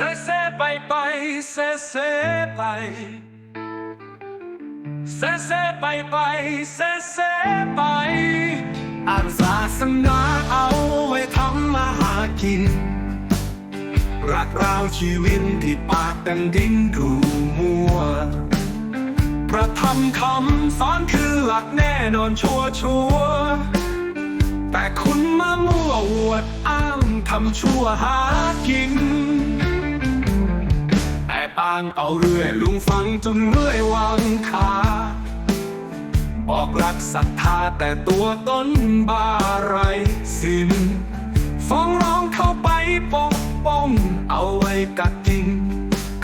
เซเซไปไปเซเซไปเซเซไปไปเซเซไปอ่านศาสนาเอาไว้ทำมาหากิน รักราวชีวิตที่ปากดังดิ้นดูมัวประทำคำสอนคือหลักแน่นอนชัวชัวแต่คุณมามั่วอวดอ้างทำชั่วหากินางเอาเรื่อยลุงฟังจนเรื่อยวางขาบอกรักศรัทธาแต่ตัวต้นบาไรสิ้นฟ้องร้องเข้าไปปกป้องเอาไว้กัดกิน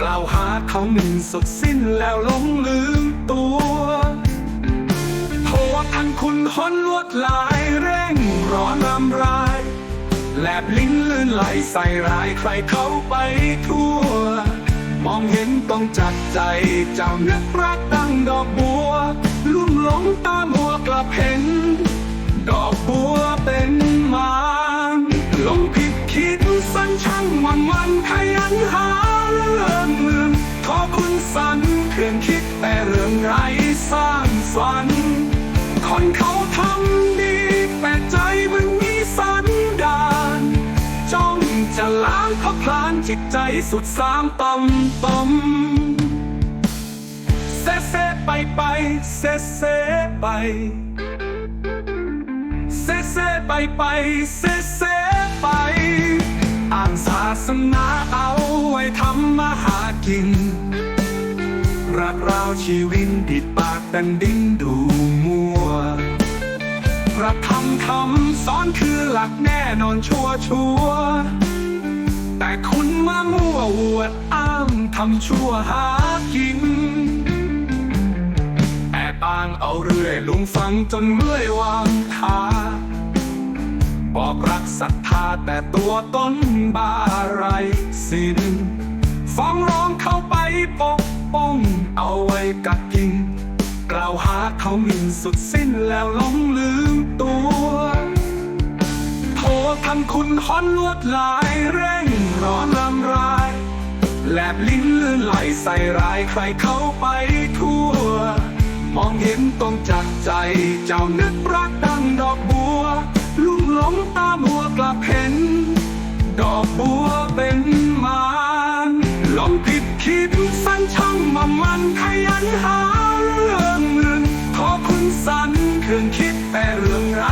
กล่าวหาเขาหนึ่งสุดสิ้นแล้วลงลืมตัวโทษทันคุณหนลวดลายเร่งร้อนรำรายแลบลิ้นลื่นไหลใส่ร้ายใครเขาไปทั่ว มองเห็นต้องจัดใจ เจ้านึกรักตั้งดอกบัว ลุ่มหลงตามัวกลับเห็น ดอกบัวเป็นมางลงผิดคิดสั้นช่างวันวันขยันหาเรื่องเมืองขอคุณสันเครื่องคิดแต่เรื่องไรสร้างสรรค์คนเขา จิตใจสุดสามตำตำเซเซไปไปเซเซไปเซเซไปไปเซเซไป อ่านศาสนาเอาไว้ทำมาหากิน รักราวชีวิตดิดปากดันดิ้นดูมัวพระธรรมคำสอนคือหลักแน่นอนชัวชัว คุณมามั่วอวดอ้างทำชั่วหากินแอบอ้างเอาเรื่อยลุงฟังจนเมื่อยวางขาบอกรักศรัทธาแต่ตัวต้นบาไรสิ้นฟ้องร้องเข้าไปปกป้องเอาไว้กัดกิน กล่าวหาเขาหมิ่นสุดสิ้นแล้วหลงลืม คุณฮอนลวดลายเร่งร้อนรำราย แลบลิ้นลื่นไหลใส่ร้ายใครเข้าไปทั่ว มองเห็นต้องจัดใจ เจ้านึกรักดังดอกบัว ลุ่มหลงตามัวกลับเห็น ดอกบัวเป็นมารหลงผิดคิดสั้นช่างมามันขยันหาเรื่องเงินขอคุณสันเครื่องคิดแต่เรื่องไร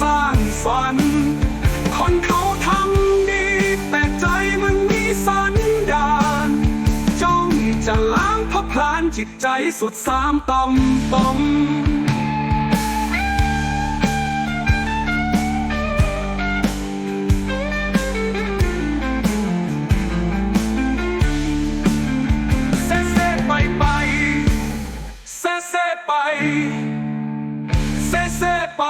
สร้างสรร คนเขาทำดี แต่ใจมันมีสันดานจ้องจะล้างพับพลานจิตใจสุดสามตำตำเซเซไปไป เซเซไปเซเซไป